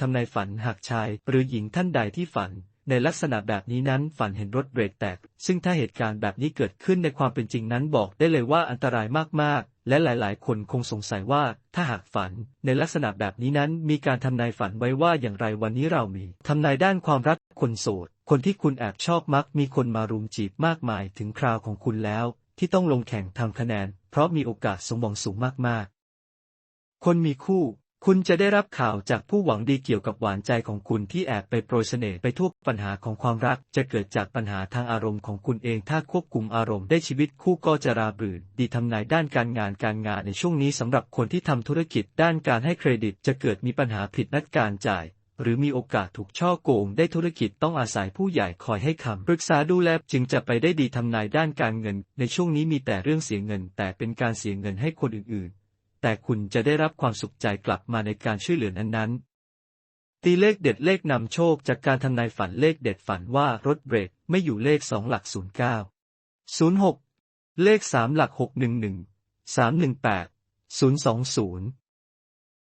ทำนายฝันหากชาย หรือหญิงท่านใดที่ฝัน ในลักษณะแบบนี้นั้นฝันเห็นรถเบรกแตก ซึ่งถ้าเหตุการณ์แบบนี้เกิดขึ้นในความเป็นจริงนั้นบอกได้เลยว่าอันตรายมากๆ และหลายๆ คนคงสงสัยว่าถ้าหากฝัน ในลักษณะแบบนี้นั้นมีการทำนายฝันไว้ว่าอย่างไรวันนี้เรามีทำนายด้านความรักคนโสดคนที่คุณแอบชอบมักมีคนมารุมจีบมากมายถึงคราวของคุณแล้ว ที่ต้องลงแข่งทำคะแนน เพราะมีโอกาสสมหวังสูงมากๆ คนมีคู่ คุณจะได้รับข่าวจากผู้หวังดีเกี่ยวกับหวานใจของคุณที่แอบไปโปรยเสน่ห์ไปทั่วปัญหาของความรัก จะเกิดจากปัญหาทางอารมณ์ของคุณเองถ้าควบคุมอารมณ์ได้ชีวิตคู่ก็จะราบรื่นดีทำนายด้านการงานการงานในช่วงนี้สำหรับคนที่ทำธุรกิจด้านการให้เครดิต จะเกิดมีปัญหาผิดนัดการจ่าย หรือมีโอกาสถูกช่อโกงได้ธุรกิจต้องอาศัยผู้ใหญ่คอยให้คำปรึกษาดูแลจึงจะไปได้ดีทำนายด้านการเงิน ในช่วงนี้มีแต่เรื่องเสียเงิน แต่เป็นการเสียเงินให้คนอื่น แต่คุณจะได้รับความสุขใจกลับมาในการช่วยเหลือนั้นๆ ตีเลขเด็ดเลขนำโชคจากการทำนายฝันเลขเด็ดฝันว่ารถเบรกไม่อยู่เลขสองหลัก 09 06 เลขสามหลัก 611 318 020